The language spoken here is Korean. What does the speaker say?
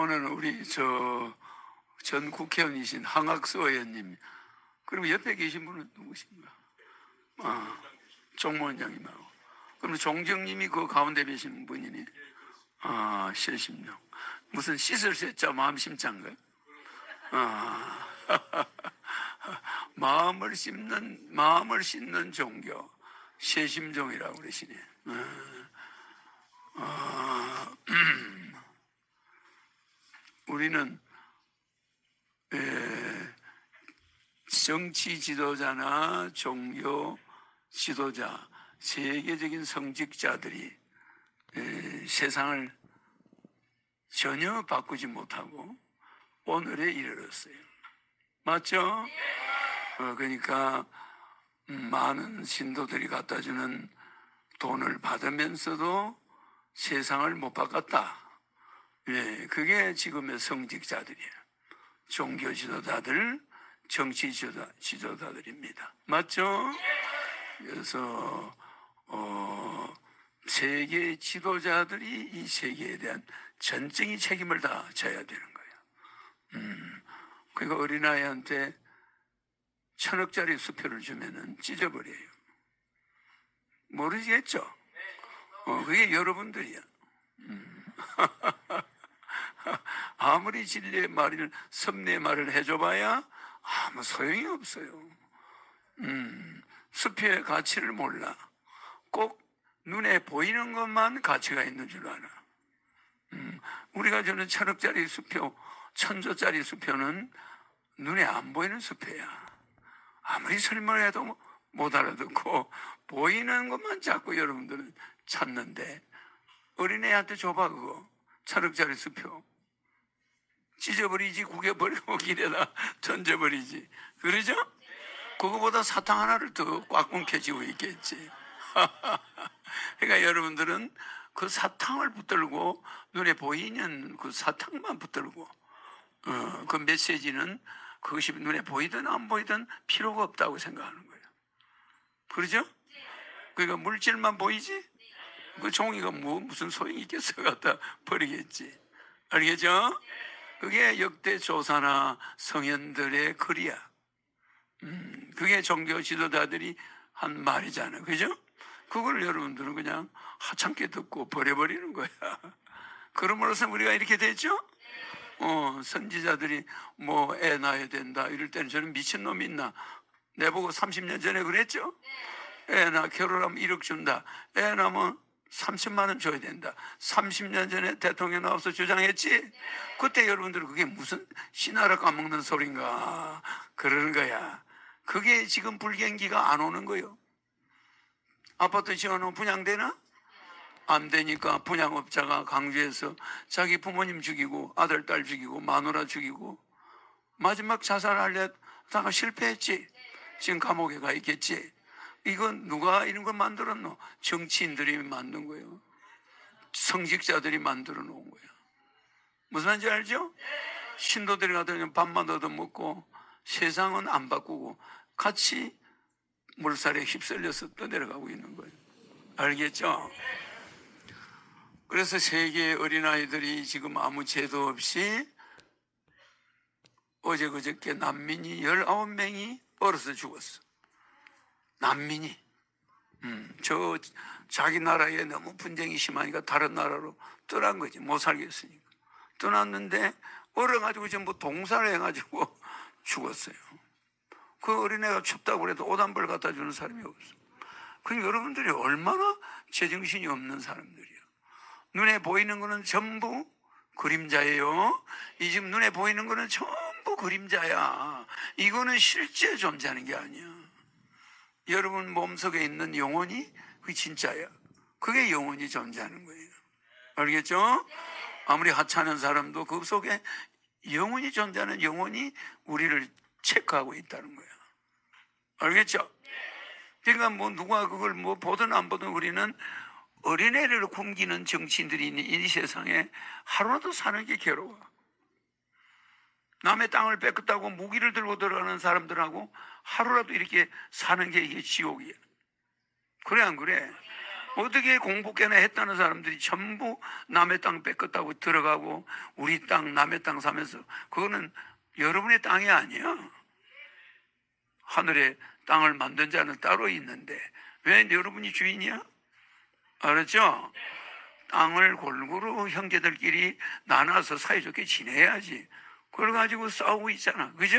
오늘은 우리 저 전 국회의원이신 황학수 의원님 그리고 옆에 계신 분은 누구신가? 아, 종무원장님하고 그럼 종정님이 그 가운데 계신 분이니 아, 실심령 무슨 씻을 셋자 마음 심장가? 아, 마음을 씹는 마음을 씻는 종교 세심종이라고 그러시네. 아, 아, 우리는 에, 정치 지도자나 종교 지도자, 세계적인 성직자들이 에, 세상을 전혀 바꾸지 못하고 오늘에 이르렀어요. 맞죠? 어, 그러니까 음, 많은 신도들이 갖다 주는 돈을 받으면서도 세상을 못 바꿨다. 예, 그게 지금의 성직자들이에요. 종교 지도자들, 정치 지도자, 지도자들입니다. 맞죠? 그래서 어, 세계 지도자들이 이 세계에 대한 전적인 책임을 다 져야 되는 거예요. 음, 그러니까 어린아이한테 천억짜리 수표를 주면은 찢어버려요. 모르시겠죠? 어, 그게 여러분들이야. 음. 아무리 진리의 말을, 섭리의 말을 해줘봐야 아무 소용이 없어요. 음, 수표의 가치를 몰라. 꼭 눈에 보이는 것만 가치가 있는 줄 알아. 음, 우리가 주는 천억짜리 수표, 천조짜리 수표는 눈에 안 보이는 수표야. 아무리 설명을 해도 뭐- 못 알아듣고 보이는 것만 자꾸 여러분들은 찾는데 어린애한테 줘봐 그거 천억짜리 수표 찢어버리지 구겨버리고 길에다 던져버리지 그러죠? 그거보다 사탕 하나를 더 꽉 움켜쥐고 있겠지 그러니까 여러분들은 그 사탕을 붙들고 눈에 보이는 그 사탕만 붙들고 어, 그 메시지는 그것이 눈에 보이든 안 보이든 필요가 없다고 생각하는 거예요. 그러죠? 그러니까 물질만 보이지? 그 종이가 뭐 무슨 소용이 있겠어 갖다 버리겠지. 알겠죠? 그게 역대 조사나 성현들의 글이야. 음, 그게 종교 지도자들이 한 말이잖아. 그죠? 그걸 여러분들은 그냥 하찮게 듣고 버려버리는 거야. 그럼으로써 우리가 이렇게 됐죠? 어, 선지자들이 뭐 애 낳아야 된다. 이럴 때는 저는 미친놈이 있나. 내보고 30년 전에 그랬죠? 애 낳아 결혼하면 1억 준다. 애 낳으면 30만 원 줘야 된다. 30년 전에 대통령 나와서 주장했지? 그때 여러분들 그게 무슨 신하라 까먹는 소린가. 그러는 거야. 그게 지금 불경기가 안 오는 거요. 아파트 지어놓으면 분양되나? 안 되니까 분양업자가 강주에서 자기 부모님 죽이고 아들, 딸 죽이고 마누라 죽이고 마지막 자살하려다가 실패했지. 지금 감옥에 가 있겠지. 이건 누가 이런 걸 만들었노? 정치인들이 만든 거예요. 성직자들이 만들어 놓은 거예요. 무슨 말인지 알죠? 신도들이 가더니 밥만 얻어먹고 세상은 안 바꾸고 같이 물살에 휩쓸려서 떠내려가고 있는 거예요. 알겠죠? 그래서 세계 어린아이들이 지금 아무 죄도 없이 어제 그저께 난민이 19명이 얼어서 죽었어. 난민이. 음, 저 자기 나라에 너무 분쟁이 심하니까 다른 나라로 떠난 거지. 못 살겠으니까. 떠났는데 얼어가지고 전부 동사를 해가지고 죽었어요. 그 어린애가 춥다고 그래도 옷한벌 갖다 주는 사람이 없어. 그 여러분들이 얼마나 제정신이 없는 사람들이야. 눈에 보이는 거는 전부 그림자예요. 이 지금 눈에 보이는 거는 전부 그림자야. 이거는 실제 존재하는 게 아니야. 여러분 몸속에 있는 영혼이 그게 진짜야. 그게 영혼이 존재하는 거예요. 알겠죠? 아무리 하찮은 사람도 그 속에 영혼이 존재하는 영혼이 우리를 체크하고 있다는 거야. 알겠죠? 그러니까 뭐 누가 그걸 뭐 보든 안 보든 우리는 어린애를 굶기는 정치인들이 있는 이 세상에 하루라도 사는 게 괴로워. 남의 땅을 뺏겼다고 무기를 들고 들어가는 사람들하고 하루라도 이렇게 사는 게 이게 지옥이야. 그래 안 그래? 어떻게 공부깨나 했다는 사람들이 전부 남의 땅 뺏겼다고 들어가고 우리 땅 남의 땅 사면서 그거는 여러분의 땅이 아니야. 하늘에 땅을 만든 자는 따로 있는데 왜 여러분이 주인이야? 알았죠? 땅을 골고루 형제들끼리 나눠서 사이좋게 지내야지. 그걸 가지고 싸우고 있잖아. 그죠?